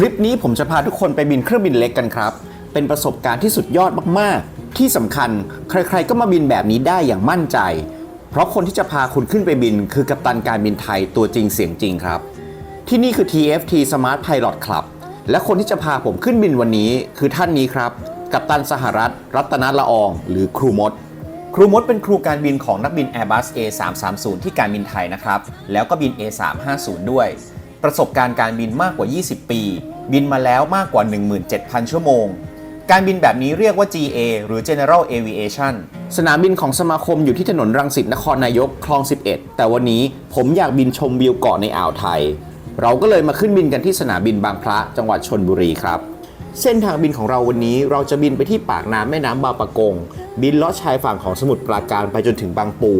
คลิปนี้ผมจะพาทุกคนไปบินเครื่องบินเล็กกันครับ เป็นประสบการณ์ที่สุดยอดมากๆ ที่สำคัญใครๆก็มาบินแบบนี้ได้อย่างมั่นใจ เพราะคนที่จะพาคุณขึ้นไปบิน คือกัปตันการบินไทยตัวจริงเสียงจริงครับ ที่นี่คือ TFT Smart Pilot Club และคนที่จะพาผมขึ้นบินวันนี้คือท่านนี้ครับ กัปตันสหรัฐ รัตนละออง หรือครูมด ครูมดเป็นครูการบินของนักบิน Airbus A330 ที่การบินไทยนะครับ แล้วก็บิน A350 ด้วย ประสบการณ์การบินมากกว่า 20 ปี บินมาแล้วมากกว่า 17,000 ชั่วโมง การบินแบบนี้เรียกว่า GA หรือ General Aviation สนามบินของสมาคมอยู่ที่ถนนรังสิตนครนายกคลอง 11 แต่วันนี้ผมอยากบินชมวิวเกาะในอ่าวไทย เราก็เลยมาขึ้นบินกันที่สนามบินบางพระจังหวัดชนบุรีครับเส้นทางบินของเราวันนี้เราจะบินไปที่ปากน้ำแม่น้ำบางปะกง บินเลาะชายฝั่งของสมุทรปราการไปจนถึงบางปู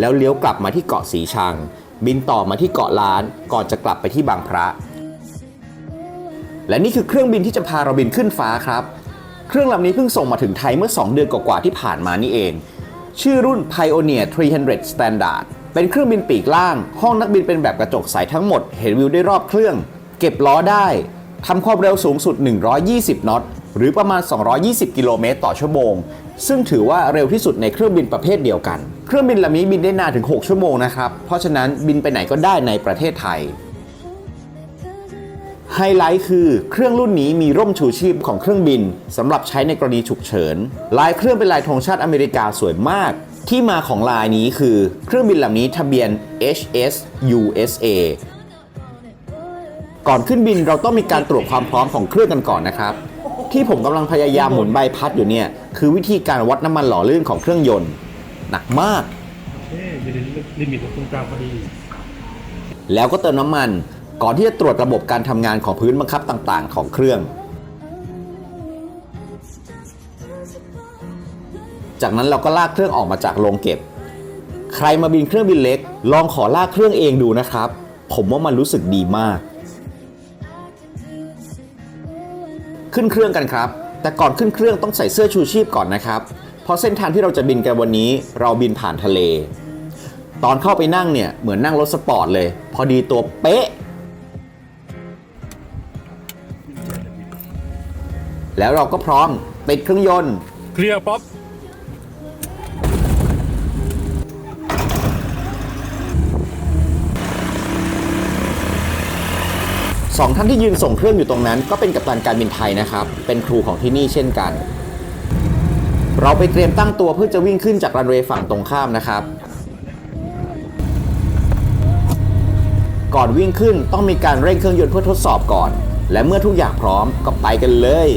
แล้วเลี้ยวกลับมาที่เกาะสีชัง บินต่อมาที่เกาะล้านก่อนจะกลับไปที่บางพระ และนี่คือเครื่องบินที่จะพาเราบินขึ้นฟ้าครับ เครื่องลำนี้เพิ่งส่งมาถึงไทยเมื่อ 2 เดือนกว่าๆที่ผ่านมานี่เอง ชื่อรุ่น Pioneer 300 Standard เป็นเครื่องบินปีกล่าง ห้องนักบินเป็นแบบกระจกใสทั้งหมด เห็นวิวได้รอบเครื่อง เก็บล้อได้ทำความเร็วสูงสุด 120นอต หรือประมาณ 220 กิโลเมตรต่อชั่วโมง ซึ่งถือว่าเร็วที่สุดในเครื่องบินประเภทเดียวกัน เครื่องบินลำนี้บินได้นานถึง 6 ชั่วโมงนะครับ เพราะฉะนั้นบินไปไหนก็ได้ในประเทศไทย ไฮไลท์คือเครื่องรุ่นนี้มีร่มชูชีพของเครื่องบินสำหรับใช้ในกรณีฉุกเฉิน ลายเครื่องเป็นลายธงชาติอเมริกาสวยมากที่มาของลายนี้คือเครื่องบินลำนี้ทะเบียน HS USA ก่อนขึ้นบินเราต้องมีการตรวจความพร้อมของเครื่องกันก่อนนะครับ ที่ผมกำลังพยายามหมุนใบพัดอยู่เนี่ย คือวิธีการวัดน้ำมันหล่อลื่นของเครื่องยนต์ หนักมากเอ๊ะอยู่ในลิมิตของตรงกลางพอดีแล้วก็เติมน้ำมัน ก่อนที่จะตรวจระบบการทำงานของพื้นบังคับต่างๆ ของเครื่อง จากนั้นเราก็ลากเครื่องออกมาจากโรงเก็บ ใครมาบินเครื่องบินเล็ก ลองขอลากเครื่องเองดูนะครับ ผมว่ามันรู้สึกดีมาก ขึ้นเครื่องกันครับ แต่ก่อนขึ้นเครื่องต้องใส่เสื้อชูชีพก่อนนะครับ เพราะเส้นทางที่เราจะบินกันวันนี้ เราบินผ่านทะเล ตอนเข้าไปนั่งเนี่ยเหมือนนั่งรถสปอร์ตเลย พอดีตัวเป๊ะ แล้วเราก็พร้อมติดเครื่องยนต์ เคลียร์ป๊อป สองท่านที่ยืนส่งเครื่องอยู่ตรงนั้น ก็เป็นกัปตันการบินไทยนะครับ เป็นครูของที่นี่เช่นกัน เราไปเตรียมตั้งตัวเพื่อจะวิ่งขึ้นจากรันเวย์ฝั่งตรงข้ามนะครับ ก่อนวิ่งขึ้นต้องมีการเร่งเครื่องยนต์เพื่อทดสอบก่อน และเมื่อทุกอย่างพร้อมก็ไปกันเลย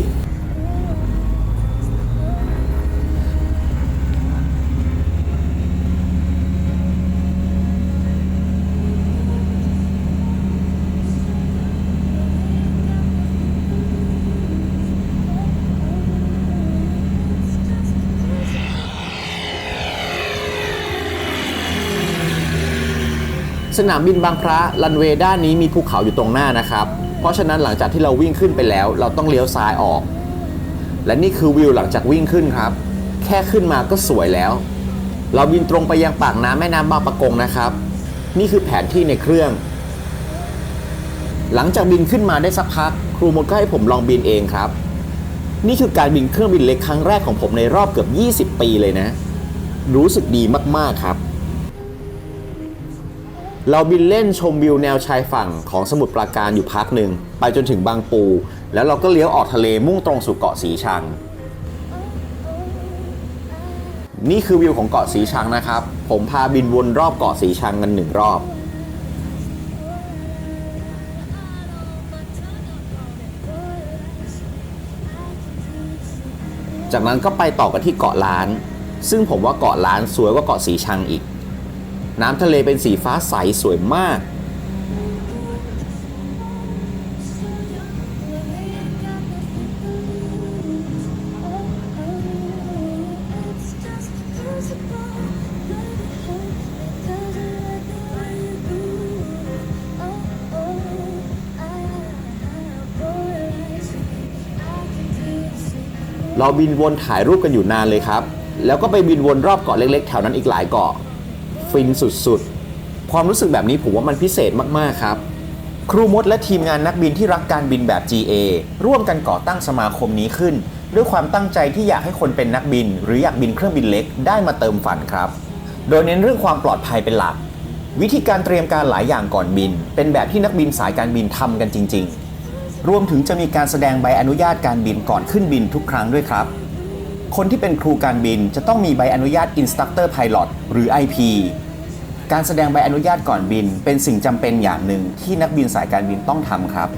สนามบินบางพระรันเวย์ด้านนี้มีภูเขาอยู่ตรงหน้านะครับ เพราะฉะนั้นหลังจากที่เราวิ่งขึ้นไปแล้ว เราต้องเลี้ยวซ้ายออก และนี่คือวิวหลังจากวิ่งขึ้นครับ แค่ขึ้นมาก็สวยแล้ว เราบินตรงไปยังปากน้ำแม่น้ำบางปะกงนะครับ นี่คือแผนที่ในเครื่อง หลังจากบินขึ้นมาได้สักพัก ครูมดก็ให้ผมลองบินเองครับ นี่คือการบินเครื่องบินเล็กครั้งแรกของผมในรอบเกือบ 20 ปีเลยนะ รู้สึกดีมากๆครับ เราบินเล่นชมวิวแนวชายฝั่งของสมุทรปราการอยู่พักหนึ่งไปจนถึงบางปู แล้วเราก็เลี้ยวออกทะเลมุ่งตรงสู่เกาะสีชัง นี่คือวิวของเกาะสีชังนะครับ ผมพาบินวนรอบเกาะสีชังกันหนึ่งรอบจากนั้นก็ไปต่อกันที่เกาะล้าน ซึ่งผมว่าเกาะล้านสวยกว่าเกาะสีชังอีก น้ำทะเลเป็นสีฟ้าใสสวยมาก เราบินวนถ่ายรูปกันอยู่นานเลยครับ แล้วก็ไปบินวนรอบเกาะเล็กๆ แถวนั้นอีกหลายเกาะ ฟินสุดๆ ความรู้สึกแบบนี้ผมว่ามันพิเศษมากๆครับ ครูมดและทีมงานนักบินที่รักการบินแบบ GA ร่วมกันก่อตั้งสมาคมนี้ขึ้น ด้วยความตั้งใจที่อยากให้คนเป็นนักบิน หรืออยากบินเครื่องบินเล็กได้มาเติมฝันครับ โดยเน้นเรื่องความปลอดภัยเป็นหลัก วิธีการเตรียมการหลายอย่างก่อนบิน เป็นแบบที่นักบินสายการบินทำกันจริง ๆ รวมถึงจะมีการแสดงใบอนุญาตการบินก่อนขึ้นบินทุกครั้งด้วยครับ คนที่เป็นครูการบินจะต้องมีใบอนุญาต Instructor Pilot หรือ IP การแสดงใบอนุญาตก่อนบิน เป็นสิ่งจำเป็นอย่างหนึ่งที่นักบินสายการบินต้องทำครับ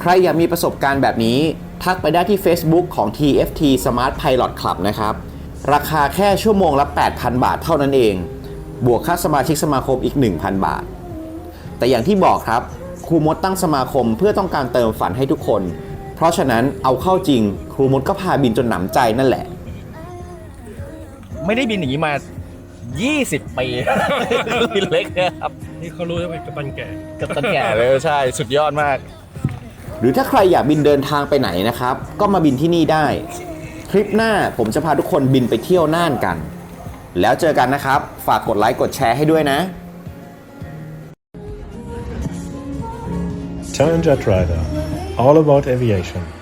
ใครอยากมีประสบการณ์แบบนี้ ทักไปได้ที่ Facebook ของ TFT Smart Pilot Club นะครับ ราคาแค่ชั่วโมงละ 8,000 บาทเท่านั้นเอง บวกค่าสมาชิกสมาคมอีก 1,000 บาท แต่อย่างที่บอกครับครูมดตั้งสมาคมเพื่อต้องการเติมฝันให้ทุกคน เพราะฉะนั้นเอาเข้าจริง ครูมดก็พาบินจนหนำใจนั่นแหละ ไม่ได้บินอย่างนี้มา 20 ปี บินเล็กเนี่ยครับนี่เขารู้ว่าเป็นกัปตันแก่ กับตันแก่เลยใช่ สุดยอดมาก หรือถ้าใครอยากบินเดินทางไปไหนนะครับ ก็มาบินที่นี่ได้ ทริปหน้าผมจะพาทุกคนบินไปเที่ยวน่านกัน แล้วเจอกันนะครับ ฝากกดไลค์กดแชร์ให้ด้วยนะ Challenger Driver All about aviation.